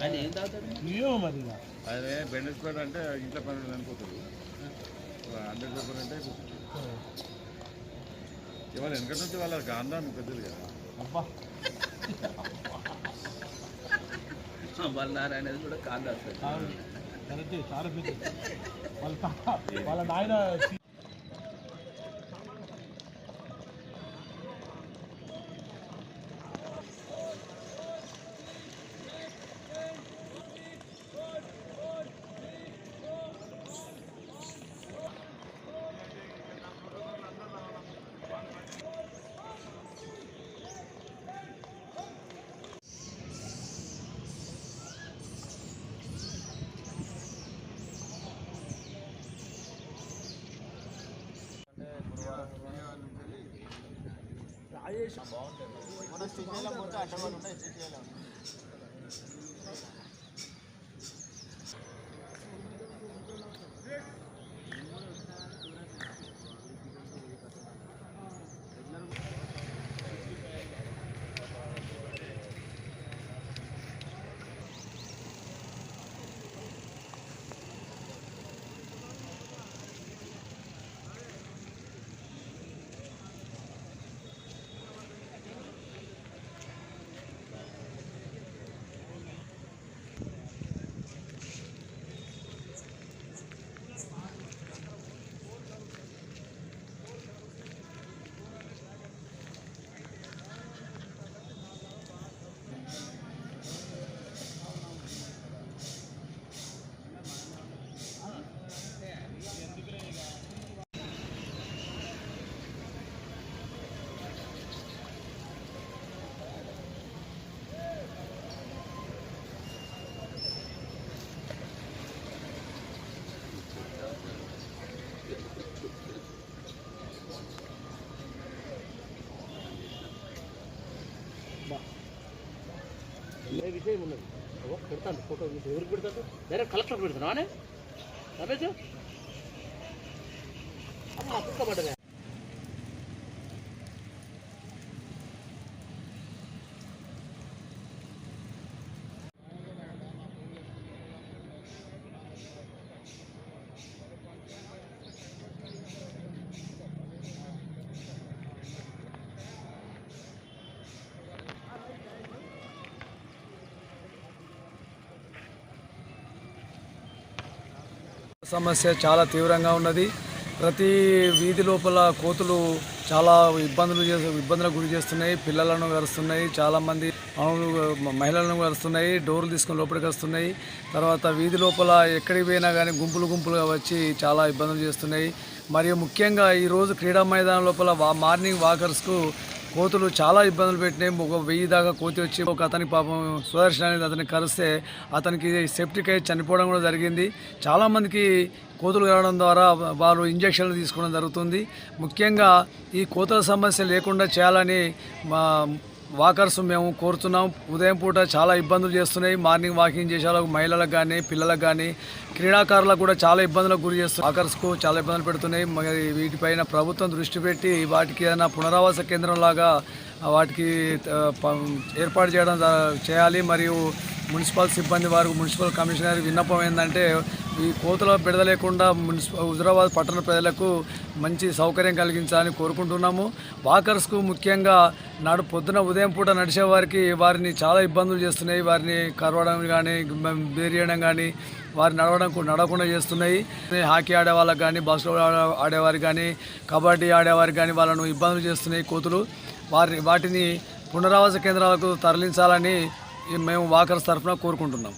ఆయన ఏం తాగుతాడు మరి. ఆయన బెండెస్పేట అంటే ఇంట్లో పని అనుకుంటారు హండ్రెడ్ పేపర్ అంటే ఇవాళ వెనకటి నుంచి వాళ్ళ గాంధాన్ని పెద్దది కదా. అబ్బా. వాళ్ళ నారాయణ అనేది కూడా కాదు వస్తుంది అవును. కరెక్టే చాలా పెద్ద వాళ్ళ ఉంటాయి సిటీలో ఏ విషయం ఉన్నది? ఓ, పెడతాను ఫోటో ఎవరికి పెడతాను డైరెక్ట్ కలెక్టర్ పెడతాను అనే రమేష్? అమ్మ కుక్క పడ్డదే. సమస్య చాలా తీవ్రంగా ఉన్నది. ప్రతి వీధి లోపల కోతులు చాలా ఇబ్బందులు చేసి ఇబ్బందులకు గురి చేస్తున్నాయి. పిల్లలను కరుస్తున్నాయి. చాలామంది మహిళలను కరుస్తున్నాయి. డోర్లు తీసుకుని లోపలికి వస్తున్నాయి. తర్వాత వీధి లోపల ఎక్కడికి పోయినా కానీ గుంపులు గుంపులుగా వచ్చి చాలా ఇబ్బందులు చేస్తున్నాయి. మరియు ముఖ్యంగా ఈరోజు క్రీడా మైదానం లోపల మార్నింగ్ వాకర్స్కు కోతులు చాలా ఇబ్బందులు పెట్టినాయి. ఒక వెయ్యి దాకా కోతి వచ్చి ఒక అతని పాపం సుదర్శన్ అనేది అతన్ని కరిస్తే అతనికి సెప్టిక్ అయి చనిపోవడం కూడా జరిగింది. చాలామందికి కోతులు కలవడం ద్వారా వారు ఇంజక్షన్లు తీసుకోవడం జరుగుతుంది. ముఖ్యంగా ఈ కోతుల సమస్య లేకుండా చేయాలని మా వాకర్స్ మేము కోరుతున్నాం. ఉదయం పూట చాలా ఇబ్బందులు చేస్తున్నాయి. మార్నింగ్ వాకింగ్ చేసే మహిళలకు కానీ పిల్లలకు కానీ క్రీడాకారులకు కూడా చాలా ఇబ్బందులకు గురి చేస్తున్నాయి. వాకర్స్కు చాలా ఇబ్బందులు పెడుతున్నాయి. మరి వీటిపైన ప్రభుత్వం దృష్టి పెట్టి వాటికి ఏదైనా పునరావాస కేంద్రం లాగా వాటికి ఏర్పాటు చేయడం చేయాలి. మరియు మున్సిపల్ సిబ్బంది వారు మున్సిపల్ కమిషనర్ విన్నపం ఏంటంటే ఈ కోతుల బిడద లేకుండా మున్సిపల్ హుజరాబాద్ పట్టణ ప్రజలకు మంచి సౌకర్యం కలిగించాలని కోరుకుంటున్నాము. వాకర్స్కు ముఖ్యంగా నాడు పొద్దున ఉదయం పూట నడిచే వారికి వారిని చాలా ఇబ్బందులు చేస్తున్నాయి. వారిని కరవడం కానీ బేరియడం కానీ వారు నడవడం నడవకుండా చేస్తున్నాయి. హాకీ ఆడే వాళ్ళకి కానీ బాస్కెట్బాల్ ఆడేవారికి కానీ కబడ్డీ ఆడేవారికి కానీ వాళ్ళను ఇబ్బందులు చేస్తున్నాయి కోతులు. వారి వాటిని పునరావాస కేంద్రాలకు తరలించాలని మేము వాకర్స్ తరఫున కోరుకుంటున్నాం.